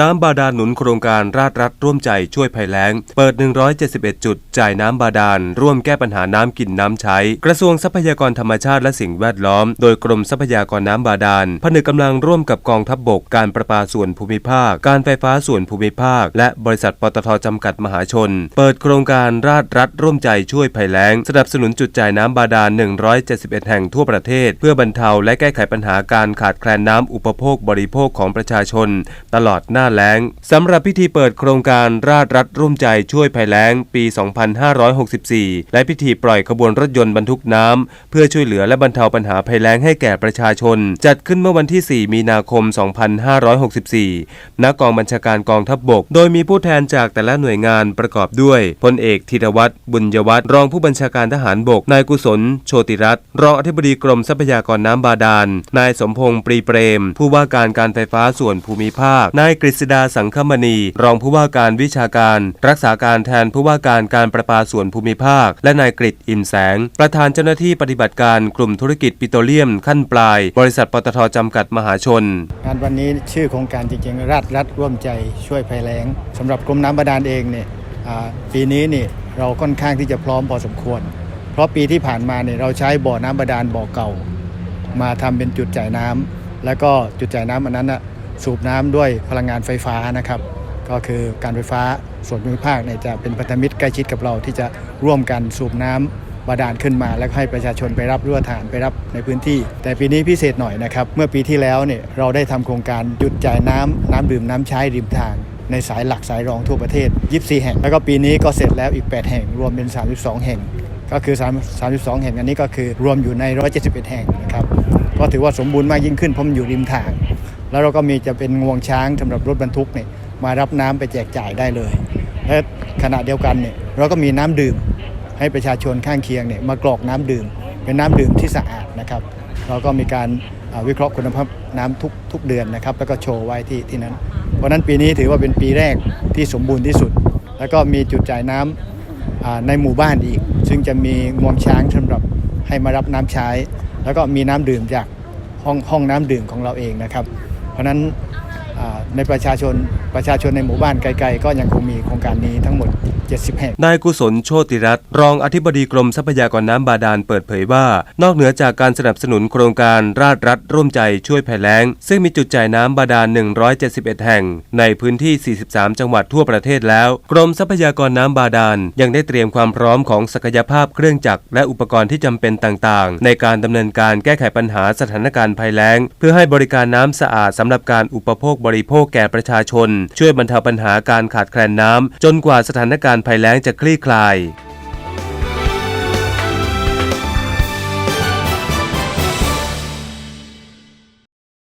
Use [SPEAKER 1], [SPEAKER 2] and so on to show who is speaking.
[SPEAKER 1] น้ำบาดาลหนุนโครงการราชรัฐร่วมใจช่วยภัยแล้ง เปิด 171 จุด จ่ายน้ำบาดาล ร่วมแก้ปัญหาน้ำกินน้ำใช้ กระทรวงทรัพยากรธรรมชาติและสิ่งแวดล้อม โดยกรมทรัพยากรน้ำบาดาลผนึกกำลังร่วมกับกองทัพบบก การประปาส่วนภูมิภาค การไฟฟ้าส่วนภูมิภาค และบริษัทปตทจำกัดมหาชน เปิดโครงการราชรัฐร่วมใจช่วยภัยแล้ง สนับสนุนจุดจ่ายน้ำบาดาล 171 แห่งทั่วประเทศ เพื่อบรรเทาและแก้ไขปัญหาการขาดแคลนน้ำอุปโภคบริโภคของประชาชน ตลอดหน้าแล้งสำหรับพิธีเปิดโครงการราชรัฐร่วมใจช่วยภัยแล้งปี 2564 และพิธีปล่อยขบวนรถยนต์บรรทุกน้ำเพื่อช่วยเหลือและบรรเทาปัญหาภัยแล้งให้แก่ประชาชน จัดขึ้นเมื่อวันที่ 4 มีนาคม 2564 ณ กองบัญชาการกองทัพบบก โดยมีผู้แทนจากแต่ละหน่วยงานประกอบด้วยพลเอกธีรวัตรบุญยวัฒน์รองผู้บัญชาการทหารบก นายกุศล โชติรัตน์รองอธิบดีกรมทรัพยากรน้ำบาดาลนายสมพงษ์ปรีเปรม ผู้ว่าการการไฟฟ้าส่วนภูมิภาคนายกฤษดาสังคมณี รองผู้ว่าการวิชาการ รักษาการแทนผู้ว่าการการประปาส่วนภูมิภาค และนายกฤษอิ่มแสง ประธานเจ้าหน้าที่ปฏิบัติการกลุ่มธุรกิจปิโตรเลียมขั้นปลาย บริษัทปตทจำกัดมหาชน
[SPEAKER 2] งานวันนี้ชื่อโครงการจริงๆรัฐรัฐร่วมใจช่วยภัยแล้งสำหรับกรมน้ำบาดาลเองเนี่ยปีนี้นี่เราค่อนข้างที่จะพร้อมพอสมควร เพราะปีที่ผ่านมาเนี่ยเราใช้บ่อน้ำบาดาลบ่อเก่า มาทำเป็นจุดจ่ายน้ำแล้วก็จุดจ่ายน้ำอันนั้นนะ สูบน้ำด้วยพลังงานไฟฟ้านะครับ ก็คือการไฟฟ้าส่วนภูมิภาคเนี่ยจะเป็นพันธมิตรใกล้ชิดกับเราที่จะร่วมกันสูบน้ำบาดาลขึ้นมา แล้วให้ประชาชนไปรับรั่วฐานไปรับในพื้นที่ แต่ปีนี้พิเศษหน่อยนะครับ เมื่อปีที่แล้วเนี่ยเราได้ทำโครงการหยุดจ่ายน้ำน้ำดื่มน้ำใช้ริมทางในสายหลักสายรองทั่วประเทศ 24 แห่ง แล้วก็ปีนี้ก็เสร็จแล้วอีก 8 แห่ง รวมเป็น 32 แห่ง ก็คือ 3 32 แห่งอันนี้ก็คือรวมอยู่ใน 171 แห่งนะครับ ก็ถือว่าสมบูรณ์มากยิ่งขึ้นเพราะมันอยู่ริมทาง แล้วเราก็มีจะเป็นงวงช้างสำหรับรถบรรทุกเนี่ยมารับน้ำไปแจกจ่ายได้เลย และขณะเดียวกันเนี่ยเราก็มีน้ำดื่ม ให้ประชาชนข้างเคียงเนี่ยมากรอกน้ำดื่ม เป็นน้ำดื่มที่สะอาดนะครับ เราก็มีการวิเคราะห์คุณภาพน้ำทุกทุกเดือนนะครับ แล้วก็โชว์ไว้ที่ที่นั้น เพราะนั้นปีนี้ถือว่าเป็นปีแรกที่สมบูรณ์ที่สุด แล้วก็มีจุดจ่ายน้ำอ่าในหมู่บ้านอีก ซึ่งจะมีงวงช้างสำหรับให้มารับน้ำใช้ แล้วก็มีน้ำดื่มจากห้องห้องน้ำดื่มของเราเองนะครับ เพราะนั้น ในประชาชนประชาชนในหมู่บ้านไกลๆ ก็ยังคงมีโครงการนี้ทั้งหมด 70 แห่ง
[SPEAKER 1] นายกุศลโชติรัตน์รองอธิบดีกรมทรัพยากรน้ำบาดาลเปิดเผยว่า นอกเหนือจากการสนับสนุนโครงการราชรัฐร่วมใจช่วยภัยแล้ง ซึ่งมีจุดจ่ายน้ำบาดาล 171 แห่ง ในพื้นที่ 43 จังหวัดทั่วประเทศแล้ว กรมทรัพยากรน้ำบาดาล ยังได้เตรียมความพร้อมของศักยภาพเครื่องจักรและอุปกรณ์ที่จำเป็นต่างๆ ในการดำเนินการแก้ไขปัญหาสถานการณ์ภัยแล้ง เพื่อให้บริการน้ำสะอาดสำหรับการอุปโภคบริโภคแก่ประชาชน ช่วยบรรเทาปัญหาการขาดแคลนน้ำจนกว่าสถานการณ์ภัยแล้งจะคลี่คลาย